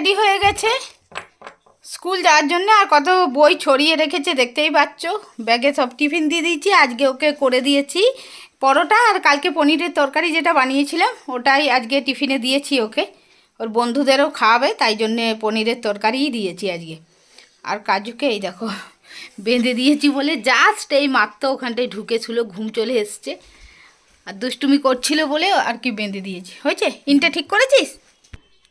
Ready হয়ে গেছে। School যাওয়ার জন্য আর কত বই ছড়িয়ে রেখেছে দেখতেই পাচ্ছ। ব্যাগে সব টিফিন দিয়ে দিয়েছি, আজকে ওকে করে দিয়েছি। পরোটা আর কালকে পনিরের তরকারি যেটা বানিয়েছিলাম, ওটাই আজকে টিফিনে দিয়েছি ওকে। ওর বন্ধুদেরও খাওয়াবে, তাই জন্যে পনিরের তরকারিই দিয়েছি আজকে। আর কাজুকে এই দেখো, বেঁধে দিয়েছি বলে জাস্ট এই মাত্র ওখানটায় ঢুকেছিল ঘুম চলে এসছে। আর দুষ্টুমি করছিল বলে আর কি বেঁধে দিয়েছি। হয়েছে? ইনটা ঠিক করেছিস?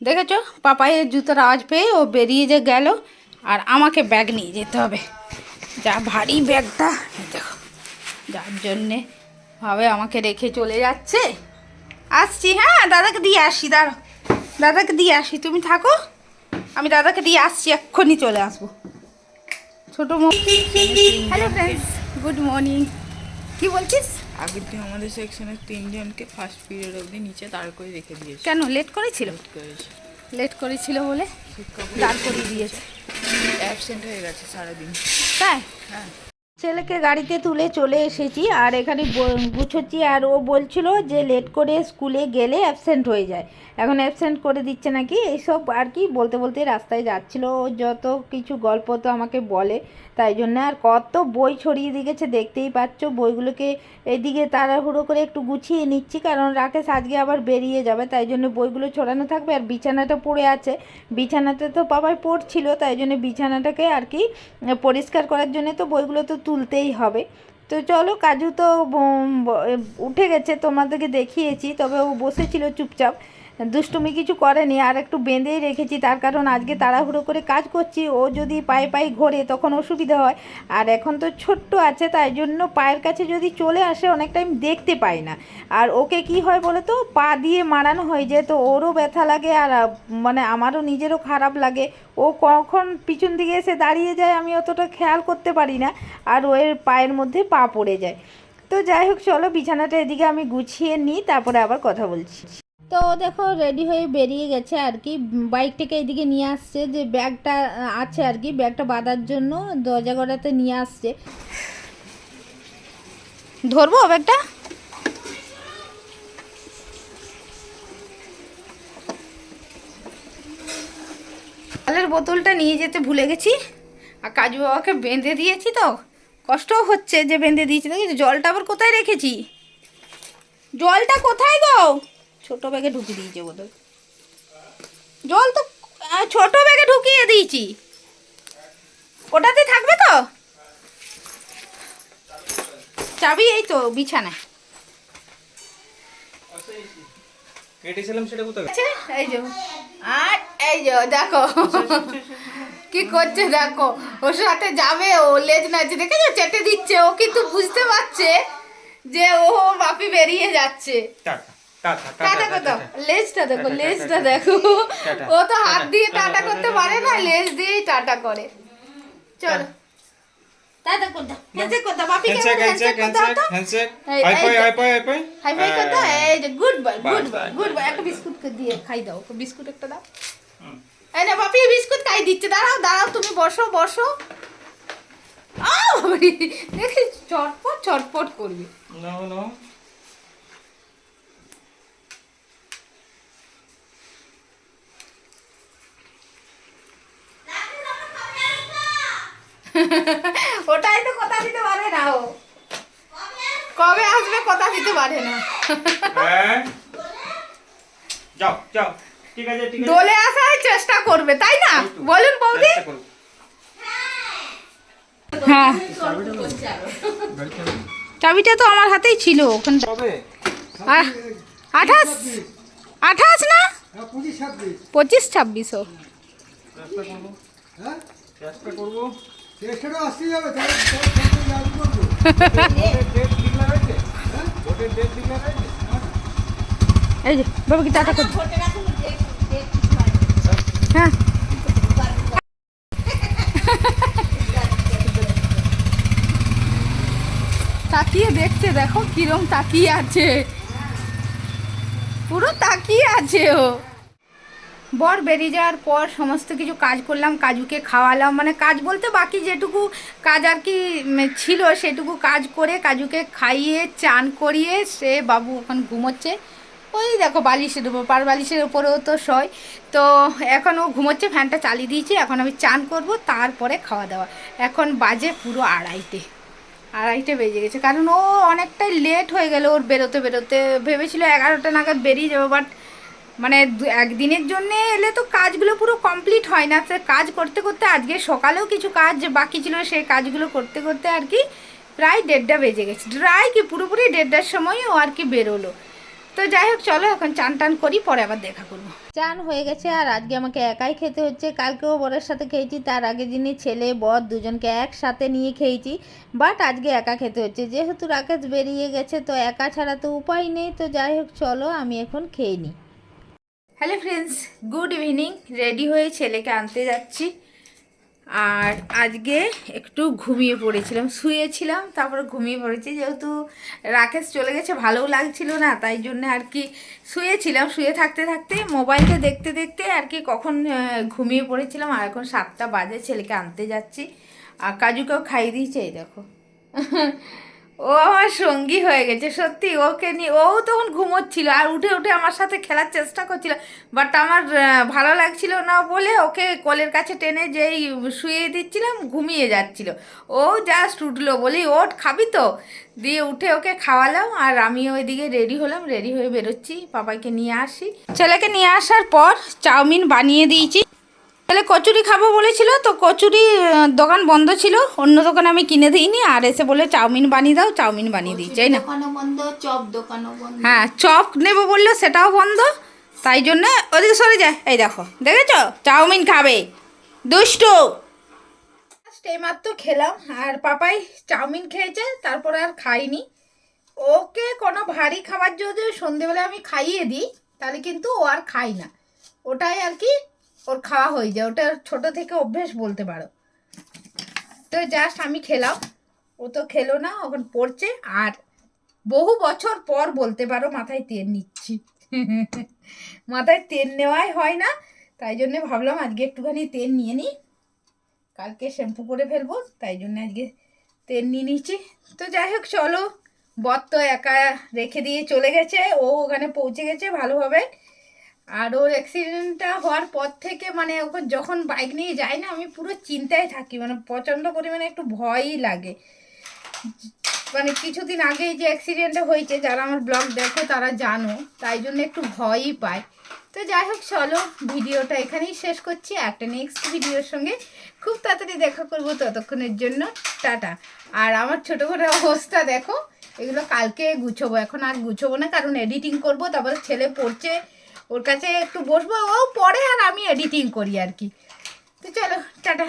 দেখেছ? পাপাইয়ের জুতোর আওয়াজ পেয়ে ও বেরিয়ে যে গেল, আর আমাকে ব্যাগ নিয়ে যেতে হবে। যা ভারী ব্যাগটা দেখো। যার জন্যে ভাবে আমাকে রেখে চলে যাচ্ছে। আসছি হ্যাঁ দাদাকে দিয়ে আসি দাঁড়ো দাদাকে দিয়ে আসি, তুমি থাকো। আমি দাদাকে দিয়ে আসছি, এক্ষুনি চলে আসব। ছোটো হ্যালো ফ্রেন্ডস গুড মর্নিং কি বলছিস? আগের দিন আমাদের সেকশনের তিনজনকে ফার্স্ট পিরিয়ড অবধি নিচে দাঁড় করে রেখে দিয়েছে। কেন? লেট করেছিল? করেছে। লেট করেছিল বলে দাঁড় করিয়ে দিয়েছে। অ্যাবসেন্ট হয়ে গেছে সারাদিন। তাই? হ্যাঁ। ছেলেকে গাড়িতে তুলে চলে এসেছি আর এখানে গুছোচ্ছি আর ও বলছিল যে লেট করে স্কুলে গেলে অ্যাবসেন্ট হয়ে যায়। এখন অ্যাবসেন্ট করে দিচ্ছে নাকি? এইসব আর কি বলতে বলতে রাস্তায় যাচ্ছিল। ও যত কিছু গল্প তো আমাকে বলে, তাই জন্য আর কত বই ছড়িয়ে দিয়েছে দেখতেই পাচ্ছ। বইগুলোকে এদিকে তাড়াহুড়ো করে একটু গুছিয়ে নিচ্ছি, কারণ রাকেশ আজকে আবার বেরিয়ে যাবে, তাই জন্য বইগুলো ছড়ানো থাকবে। আর বিছানাটা পড়ে আছে। বিছানাতে তো বাবাই পড়ছিল, তাই জন্য বিছানাটাকে আর কি পরিষ্কার করার জন্য তো বইগুলো তো তুলতেই হবে। তো চলো কাজু তো উঠে গেছে তোমাদেরকে দেখিয়েছি তবে ও বসেছিল চুপচাপ। দুষ্টুমি কিছু করেনি, আর একটু বেঁধেই রেখেছি, তার কারণ আজকে তাড়াহুড়ো করে কাজ করছি, ও যদি পায়ে পায়ে ঘোরে তখন অসুবিধা হয়, আর এখন তো ছোট্ট আছে, তাই জন্য পায়ের কাছে যদি চলে আসে অনেক টাইম দেখতে পাই না, আর ওকে কি হয় বলো তো পা দিয়ে মারানো হয় যে তো ওরও ব্যথা লাগে, আর মানে আমারও নিজেরও খারাপ লাগে, ও কখন পিছন দিকে এসে দাঁড়িয়ে যায়, আমি অতটা খেয়াল করতে পারি না, আর ওর পায়ের মধ্যে পা পড়ে যায়। তো যাই হোক, চলো বিছানাটা এদিকে আমি গুছিয়ে নিই, তারপরে আবার কথা বলছি। তো দেখো রেডি হয়ে বেরিয়ে গেছে আর কি। বাইকটাকে এদিকে নিয়ে আসছে যে ব্যাগটা আছে আর কি, ব্যাগটা বাঁধার জন্য দরজা গড়াতে নিয়ে আসছে। ধরবো ব্যাগটা? জলের বোতলটা নিয়ে যেতে ভুলে গেছি। আর কাজু বাবাকে বেঁধে দিয়েছি তো। কষ্টও হচ্ছে যে বেঁধে দিয়েছি। জলটা আবার কোথায় রেখেছি? জলটা কোথায় গো? ছোট ব্যাগে ঢুকিয়ে দিয়েছে বোধ জল তো ছোট ব্যাগে ঢুকিয়ে দিয়েছি। ওটাতে থাকবে তো? চাবি এই তো বিছানায়। কেটেছিলাম সেটা কোথায়? এই যে। আর এই যে দেখো। কি করছে দেখো। ওর সাথে যাবে ও লেজ নাচে দেখেছ? চেটে দিচ্ছে। ও কিন্তু বুঝতে পারছে যে ও বাপি বেরিয়ে যাচ্ছে। টাটা টাটা টাটা টাটা লেজটা দেখো লেজটা দেখো। ও তো হাত দিয়ে টাটা, করতে পারে না লেজ দিয়েই টাটা করে। চলো। টাটা করতো হ্যান্ডশেক করতো বাপি হ্যান্ডশেক কেমন হ্যান্ডশেক হ্যান্ডশেক করতে হ্যান্ডশেক হতো হ্যান্ডশেক এই- high five high five high five. High five করতো এই যে good boy good boss, good boy. একটা বিস্কুট দিয়ে খাই দাও বিস্কুট একটা দাও। এই না বাপি বিস্কুট খাই দিচ্ছে। দাঁড়াও দাঁড়াও তুমি বসো বসো। দেখি চটপট চটপট করবি। নো নো ওটাই তো কথা দিতে পারে না ও। কবে আসবে কথা দিতে পারে না। হ্যাঁ। যাও যাও। ঠিক আছে ঠিক আছে। দোলে আসার চেষ্টা করবে তাই না? বলুন বৌদি। হ্যাঁ। চাবিটা তো আমার হাতেই ছিল ওখানে আঠাশ? আঠাশ না? হ্যাঁ, পঁচিশ ছাব্বিশ। ছাব্বিশও চেষ্টা করব। হ্যাঁ? হয়েছে এই যে, বাবা কি টাটা করবে হ্যাঁ। তাকিয়ে দেখছে, দেখো কিরম তাকিয়ে আছে। পুরো তাকিয়ে আছে ও। বর বেরিয়ে যাওয়ার পর সমস্ত কিছু কাজ করলাম, কাজুকে খাওয়ালাম মানে কাজ বলতে বাকি যেটুকু কাজ আর কি ছিল সেটুকু কাজ করে কাজুকে খাইয়ে, চান করিয়ে সে বাবু এখন ঘুমোচ্ছে। ওই দেখো বালিশের উপর, পার বালিশের উপরেও তো শয়। তো এখন ও ঘুমোচ্ছে, ফ্যানটা চালিয়ে দিয়েছি, এখন আমি চান করব, তারপরে খাওয়া দাওয়া। এখন বাজে পুরো আড়াইটে। আড়াইটে বেজে গেছে, কারণ ও অনেকটাই লেট হয়ে গেল ওর বেরোতে বেরোতে। ভেবেছিল এগারোটা নাগাদ বেরিয়ে যাব বাট মানে একদিনের জন্য এলে তো কাজগুলো পুরো কমপ্লিট হয় না। তো কাজ করতে করতে আজকে সকালেও কিছু কাজ বাকি ছিল সেই কাজগুলো করতে করতে আর কি প্রায় দেড়টা বেজে গেছে। প্রায় কি, পুরোপুরি দেড়টার সময় ও আর কি বেরোলো। তো যাই হোক, চলো এখন চান টান করি, পরে আবার দেখা করব। চান হয়ে গেছে আর আজকে আমাকে একাই খেতে হচ্ছে। কালকেও বরের সাথে খেয়েছি, তার আগের দিনই ছেলে, বর দুজনকে একসাথে নিয়ে খেয়েছি। বাট আজকে একা খেতে হচ্ছে। যেহেতু রাকেশ বেরিয়ে গেছে, তো একা ছাড়া তো উপায় নেই। তো যাই হোক, চলো আমি এখন খেয়ে নিই। Hello friends good evening ready হয়ে ছেলেকে আনতে যাচ্ছি। আর আজকে একটু ঘুমিয়ে পড়েছিলাম, শুয়েছিলাম, তারপরে ঘুমিয়ে পড়েছি। যেহেতু রাকেশ চলে গেছে, ভালোও লাগছিল না, তাই জন্য আর কি শুয়েছিলাম। শুয়ে থাকতে থাকতে মোবাইলটা দেখতে দেখতে আর কি কখন ঘুমিয়ে পড়েছিলাম। আর এখন সাতটা বাজে, ছেলেকে আনতে যাচ্ছি। আর কাজুকেও খাইয়ে দিয়েছে, এই দেখো। ও আমার সঙ্গী হয়ে গেছে, সত্যি, ওকে নিয়ে ও তখন ঘুমোচ্ছিল আর উঠে উঠে আমার সাথে খেলার চেষ্টা করছিল। বাট আমার ভালো লাগছিল না বলে ওকে কোলের কাছে টেনে যেই শুয়ে দিচ্ছিলাম, ঘুমিয়ে যাচ্ছিল। ও জাস্ট উঠল বলি ওট খাবি তো? দিয়ে উঠে ওকে খাওয়ালাম আর আমি ওইদিকে রেডি হলাম রেডি হয়ে বেরোচ্ছি পাপাইকে নিয়ে আসি। ছেলেকে নিয়ে আসার পর চাউমিন বানিয়ে দিয়েছি। তাহলে কচুরি খাব বলেছিল তো কচুরি দোকান বন্ধ ছিল অন্য দোকানে আমি কিনে দিইনি আর এসে বলে চাউমিন বানিয়ে দাও চাউমিন বানিয়ে দিই। চাই না? চপ দোকানও বন্ধ। হ্যাঁ চপ নেব বলল সেটাও বন্ধ। তাই জন্য ওদিকে সরে যায়। এই দেখো দেখেছ? চাউমিন খাবে। দুষ্টু! মাত্র খেলাম আর পাপাই চাউমিন খেয়েছে তারপরে আর খাইনি। ওকে কোনো ভারী খাবার যদি সন্ধেবেলা আমি খাইয়ে দিই তাহলে কিন্তু ও আর খাই না। ওটাই আর কি ওর খাওয়া হয়ে যায়। ওটা ছোট থেকে অভ্যেস বলতে পারো। তো জাস্ট আমি খেলাম। ও তো খেলো না ওখানে পড়ছে। আর বহু বছর পর বলতে পারো মাথায় তেল নিচ্ছি। মাথায় তেল নেওয়াই হয় না। তাই জন্য ভাবলাম আজকে একটুখানি তেল নিয়ে নিই। কালকে শ্যাম্পু করে ফেলব, তাই জন্য আজকে তেল নিয়ে নিচ্ছি। তো যাই হোক, চলো। বর তো একা রেখে দিয়ে চলে গেছে। ও ওখানে পৌঁছে গেছে ভালোভাবে। আর ওর অ্যাক্সিডেন্টটা হওয়ার পর থেকে মানে ওকে যখন বাইক নিয়ে যাই না, আমি পুরো চিন্তায় থাকি। মানে প্রচণ্ড পরিমাণে একটু ভয়ই লাগে। মানে কিছুদিন আগেই যে অ্যাক্সিডেন্টটা হয়েছে, যারা আমার ব্লগ দেখো তারা জানো, তাই জন্য একটু ভয়ই পায়। তো যাই হোক, চলো ভিডিওটা এখানেই শেষ করছি। একটা নেক্সট ভিডিওর সঙ্গে খুব তাড়াতাড়ি দেখা করব ততক্ষণের জন্য। টাটা। আর আমার ছোটো করে অবস্থা দেখো, এগুলো কালকে গুছোবো। এখন আর গুছোবো না, কারণ এডিটিং করব, তারপরে ছেলে পড়ছে। ওর কাছে একটু বসবো, ও পরে আর আমি এডিটিং করি আর কি। তো চলো, টাটা।